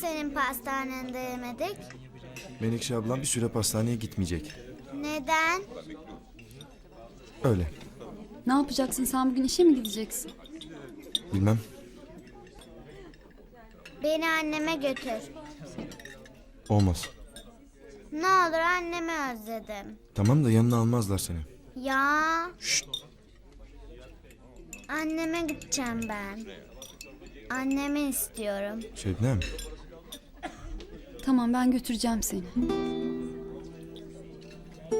senin pastanende yemedik? Menekşe ablam bir süre pastaneye gitmeyecek. Neden? Öyle. Ne yapacaksın sen bugün işe mi gideceksin? Bilmem. Beni anneme götür. Olmaz. Ne olur annemi özledim. Tamam da yanına almazlar seni. Ya. Anneme gideceğim ben. Annemi istiyorum. Şebnem. Tamam ben götüreceğim seni.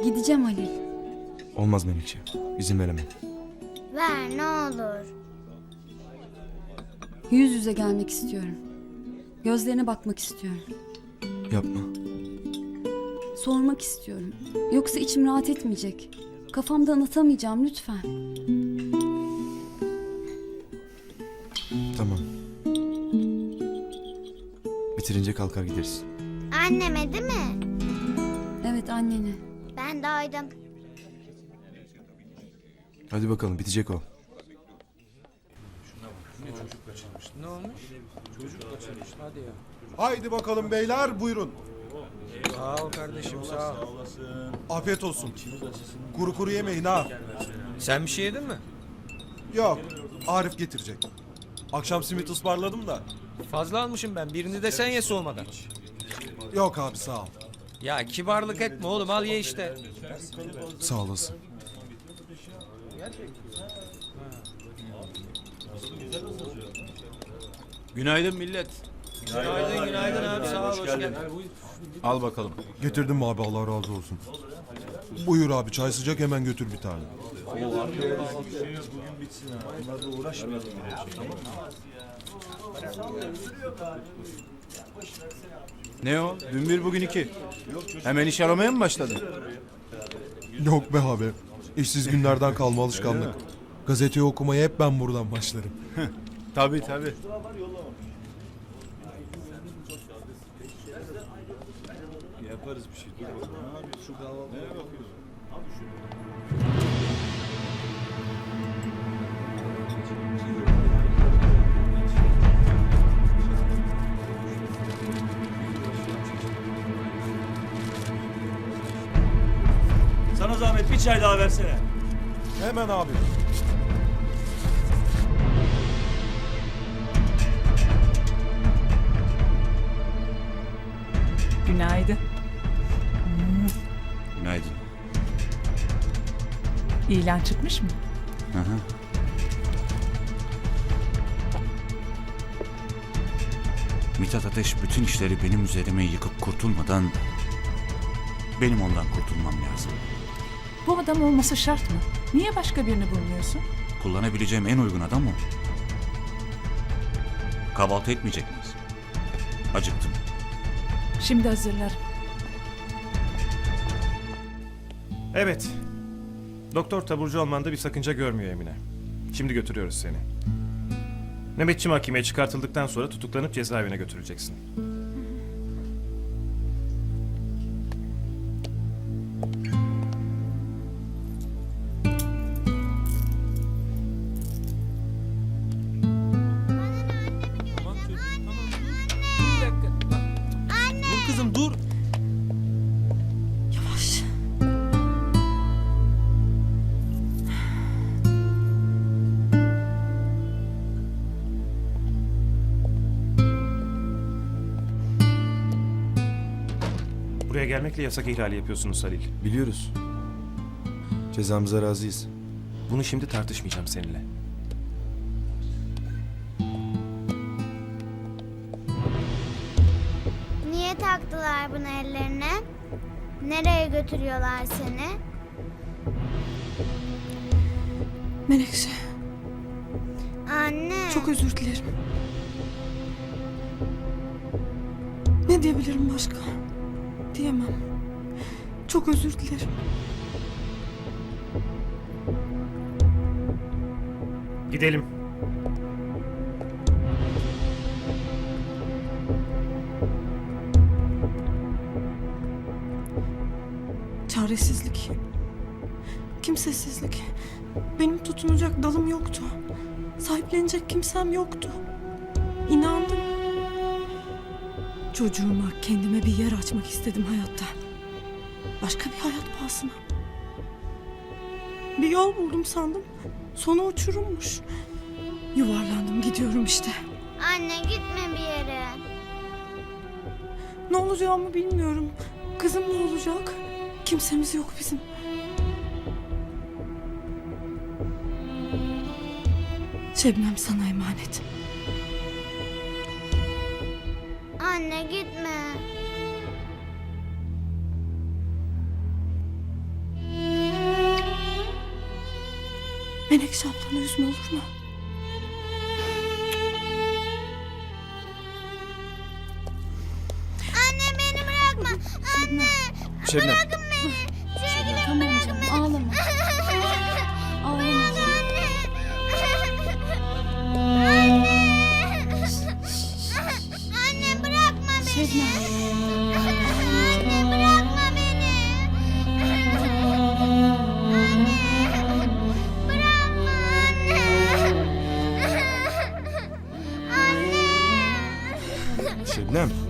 Gideceğim Halil. Olmaz Menekşe. İzin veremem. Ver ne olur. Yüz yüze gelmek istiyorum. Gözlerine bakmak istiyorum. Yapma. Sormak istiyorum. Yoksa içim rahat etmeyecek. Kafamda anlatamayacağım lütfen. Tamam. Bitirince kalkar gideriz. Anneme değil mi? Evet annene. Ben doydum. Hadi bakalım bitecek o. Haydi bakalım beyler buyurun. Sağ ol kardeşim sağ ol. Afiyet olsun. Kuru kuru yemeyin ha. Sen bir şey yedin mi? Yok Arif getirecek. Akşam simit ısmarladım da. Fazla almışım ben. Birini de sen ye soğumadan. Yok abi sağ ol. Ya kibarlık etme oğlum al ye işte. Sağ olasın. Günaydın millet. Günaydın günaydın abi sağ ol hoş geldin. Al bakalım. Getirdim abi Allah razı olsun. Buyur abi çay sıcak hemen götür bir tane. Ne o? Dün bir bugün iki. Hemen iş aramaya mı başladın? Yok be abi. İşsiz günlerden kalma alışkanlık. Gazeteyi okumaya hep ben buradan başlarım. Tabii tabii. Yaparız bir şey. Dur bakalım. Ne yapıyorsun? Şu kahvaltıya bakıyorsun. Sana zahmet bir çay daha versene. Hemen abi. Günaydın. Günaydın. İlan çıkmış mı? Hı hı. Mithat Ateş bütün işleri benim üzerime yıkıp kurtulmadan benim ondan kurtulmam lazım. Bu adam olması şart mı? Niye başka birini bulmuyorsun? Kullanabileceğim en uygun adam o. Kahvaltı etmeyecek miyiz? Acıktım. Şimdi hazırlarım. Evet. Doktor taburcu olmanda bir sakınca görmüyor Emine. Şimdi götürüyoruz seni. Nöbetçi mahkemeye çıkartıldıktan sonra tutuklanıp cezaevine götürüleceksin. Buraya gelmekle yasak ihlali yapıyorsunuz Halil. Biliyoruz. Cezamıza razıyız. Bunu şimdi tartışmayacağım seninle. Niye taktılar bunu ellerine? Nereye götürüyorlar seni? Menekşe, Anne. çok özür dilerim. Ne diyebilirim başka? Diyemem. Çok özür dilerim. Gidelim. Çaresizlik. Kimsesizlik. Benim tutunacak dalım yoktu. Sahiplenecek kimsem yoktu. Çocuğuma, kendime bir yer açmak istedim hayatta. Başka bir hayat pahasına. Bir yol buldum sandım. Sonu uçurummuş. Yuvarlandım gidiyorum işte. Anne gitme bir yere. Ne olacağımı bilmiyorum. Kızım ne olacak? Kimsemiz yok bizim. Şebnem sana emanet. Anne gitme. Menekşe ablanı üzme olur mu? Anne beni bırakma. Anne. Şebnem. Bırakın Şebnem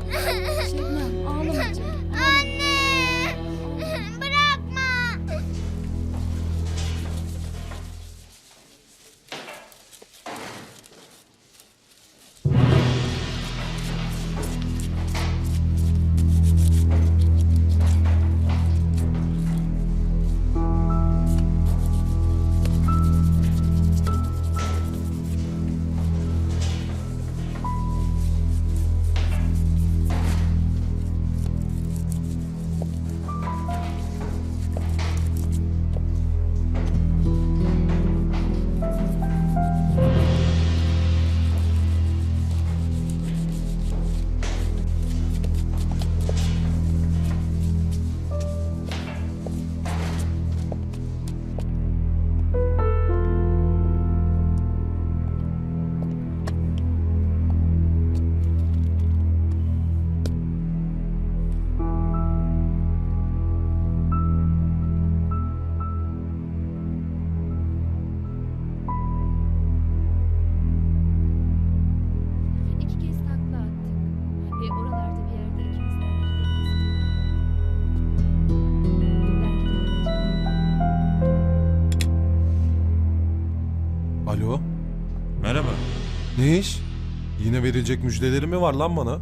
Ne iş? Yine verilecek müjdeleri mi var lan bana?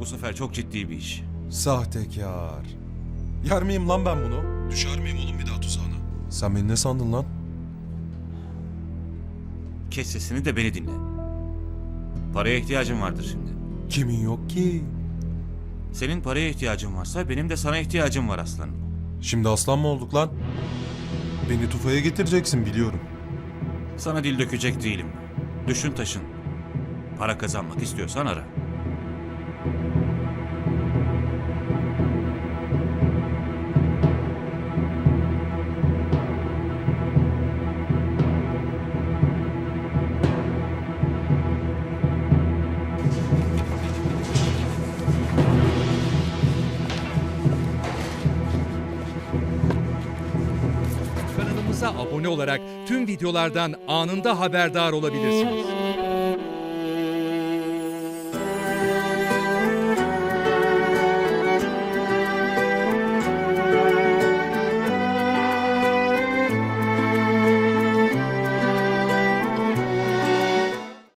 Bu sefer çok ciddi bir iş. Sahtekar. Yer miyim lan ben bunu? Düşer miyim oğlum bir daha tuzağına? Sen beni ne sandın lan? Kes sesini de beni dinle. Paraya ihtiyacım vardır şimdi. Kimin yok ki? Senin paraya ihtiyacın varsa benim de sana ihtiyacım var aslanım. Şimdi aslan mı olduk lan? Beni tufaya getireceksin biliyorum. Sana dil dökecek değilim. Düşün taşın. Para kazanmak istiyorsan ara. Kanalımıza abone olarak tüm videolardan anında haberdar olabilirsiniz.